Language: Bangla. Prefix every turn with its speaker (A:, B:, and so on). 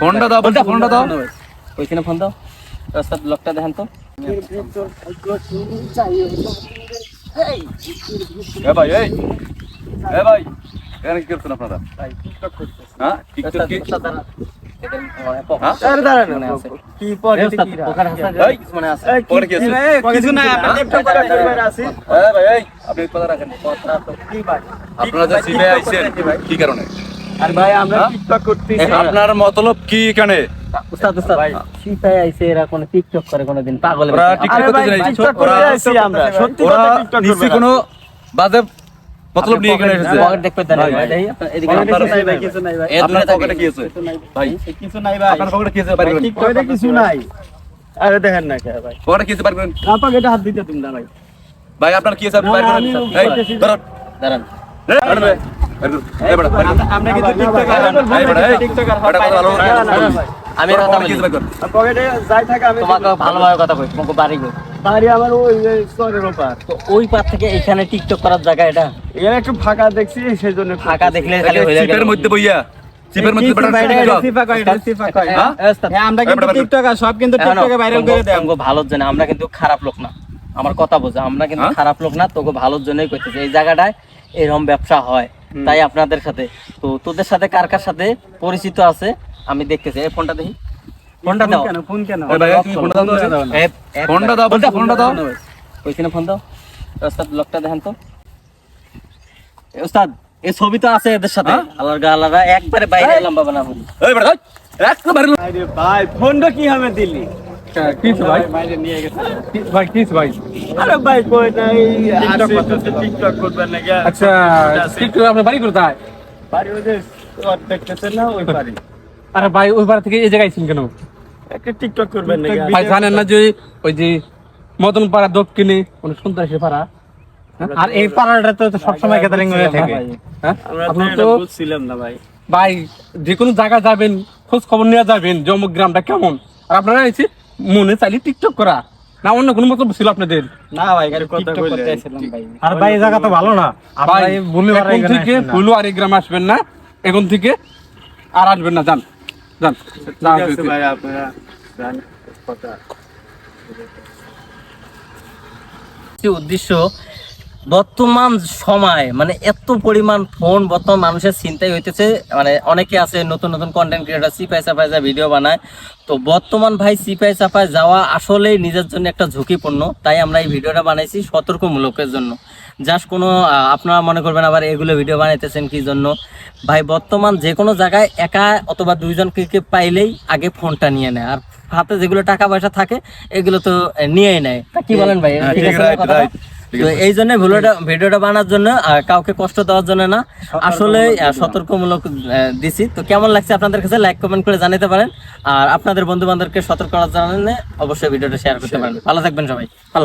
A: ফোনটা দাও বলছি ফোনটা দাও।
B: ওইখানে ফোন দাও। রাস্তার লোকটা দেখেন তো।
A: ভাই এই। ভাই এখানে কি করছেন আপনারা? হ্যাঁ টিকটক আপনারা যে আইছেন কি কারণে?
C: আর ভাই আমরা
A: হ্যাঁ?
C: টিকটক করতেছি।
A: আপনার মতলব কি এখানে?
B: উস্তাদ উস্তাদ সিপাই আইছে এরা কোনো টিকটক করে কোনোদিন পাগল
A: ওরা টিকটক করতে যাই
C: টিকটক করে আছি আমরা সত্যি কথা টিকটক করবে
A: কোনো বাজে মতলব নিয়ে এখানে এসেছে।
B: পকেট দেখতে দেন
A: ভাই,
B: ভাই, এদিকে
A: আপনার-
C: কিছু নাই ভাই নাই ভাই।
A: আপনার পকেটে কি আছে? ভাই।
C: কিছু নাই ভাই।
A: আপনার পকেটে কি আছে? করেন
C: টিকটকে কিছু নাই। আরে দেখেন না কে ভাই।
A: পকেটে কি আছে? করেন
C: না পকেটে হাত দিতে তুমি না ভাই।
A: ভাই আপনার কি আছে? আপনি
C: না,
A: বাইরে করেন
C: আমি
A: এই। ধরুন
B: দাঁড়ান।
C: আমরা কিন্তু
A: এই
C: টিকটক
A: বেটা, এই।
C: টিকটকার
A: বেটা, কথা ভালো
C: না, না, না, ভাই।
B: আমি কথা বলি
A: আছে বাইরে করেন।
C: পকেটে যাই থাকে আমি
B: তোমাকে ভালোভাবে কথা কই তোমাকে বাড়ি কই
C: বাড়ি আমার ওই যে ওপার
B: তো ওই পার থেকে এখানে টিকটক করার জায়গা এটা
C: এখানে একটু ফাঁকা দেখছি সেই জন্য
B: ফাঁকা দেখলে খালি হয়ে
A: চিপের মধ্যে বইয়া চিপের মধ্যে বেটা টিকটক। হ্যাঁ?
C: আমরা
B: কিন্তু
C: টিকটকার সব কিন্তু
B: তোমাকে ভালোর জন্য আমরা কিন্তু খারাপ লোক না আমার কথা বোঝা আমরা কিন্তু
A: হ্যাঁ?
B: খারাপ লোক না তোকে ভালোর জন্যই করতেছি এই জায়গাটায় এরকম ব্যবসা হয় তাই আপনাদের সাথে। তো তোদের সাথে কার কার সাথে পরিচিত আছে? আমি দেখতেছি। এই ফোনটা দেখি। ফোনটা দাও।
C: কেন? ফোন কেন?
A: এই ভাই, তুমি ফোনটা দাও। তো।
B: এ- এ-
A: ফোনটা দাও বলছি ফোনটা দাও।
B: ওইখানে ফোন দাও। ওস্তাদ লোকটা দেখেন তো। ওস্তাদ এই ছবি তো আছে এদের সাথে।
A: হ্যাঁ?
B: আলাদা আলাদা। একবারে বাইরে এলাম বাবা না হল
A: এই বেটা, এই, একেবারে লো-
C: ভাই ফোনটা কি হবে দিল্লি
D: কিছু ভাই।
C: বাইরে নিয়ে গেছে
D: কি- ভাই কিছু ভাই।
C: আরে ভাই কই নাই টিকটক করতে টিকটক করবেন না গিয়া
D: আচ্ছা টিকটক আপনার বাড়ি কোথায়?
C: বাড়ি ওই যে স্কোয়াড দেখতেছেন না ওই বাড়ি।
D: আরে ভাই ওই পাড়া থেকে এই জায়গায় আইছেন কেন?
C: একটা টিকটক করবেন না গিয়া
D: ভাই জানেন না যে ওই যে মদন পাড়া দক্ষিণে অনেক সন্ত্রাসী পাড়া? আর এই পাড়াটা তো সবসময় গ্যাদারিং হয়ে থাকে। হ্যাঁ?
C: আমরা তো না ভাই।
D: ভাই যে কোনো জায়গা যাবেন খোঁজ খবর নিয়ে যাবেন যে অমুক গ্রামটা কেমন? আর আপনারা এসে মনে চাইলে টিকটক করা। না অন্য কোনো মতো ছিল আপনাদের?
C: না ভাই গাড়ি কথা
B: ভাই।
E: আর ভাই এই জায়গা তো ভালো না।
D: ভাই এখন থেকে ফুলু আর এই গ্রামে আসবেন না। এখন থেকে আর আসবেন না। যান যান।
C: ঠিক আছে ভাই আপনারা যান কথা।
B: উদ্দেশ্য বর্তমান সময় মানে এত পরিমাণ ফোন বর্তমান মানুষের চিন্তাই হইতেছে মানে অনেকে আছে নতুন নতুন কন্টেন্ট ক্রিয়েটার সিপাই চাপাই যা ভিডিও বানায়। তো বর্তমান ভাই সিপাই চাপাই যাওয়া আসলেই নিজের জন্য একটা ঝুঁকিপূর্ণ তাই আমরা এই ভিডিওটা বানাইছি সতর্কমূলকের জন্য। জাস্ট কোনো আপনারা মনে করবেন আবার এগুলো ভিডিও বানাইতেছেন কি জন্য? ভাই বর্তমান যে কোনো জায়গায় একা অথবা দুইজন দুইজনকে পাইলেই আগে ফোনটা নিয়ে নেয় আর হাতে যেগুলো টাকা পয়সা থাকে এগুলো তো নিয়েই নেয়। কি বলেন ভাই?
A: হ্যাঁ,
B: ঠিক
A: ঠিক
B: আছে তো এই জন্য ভিডিওটা ভিডিওটা বানার জন্য কাউকে কষ্ট দেওয়ার জন্য না। আসলে সতর্কমূলক দিছি। তো কেমন লাগছে আপনাদের কাছে? লাইক কমেন্ট করে জানাতে পারেন। আর আপনাদের বন্ধু বান্ধবকে সতর্ক করার জন্য অবশ্যই ভিডিওটা শেয়ার করতে পারেন। ভালো থাকবেন সবাই। ভালো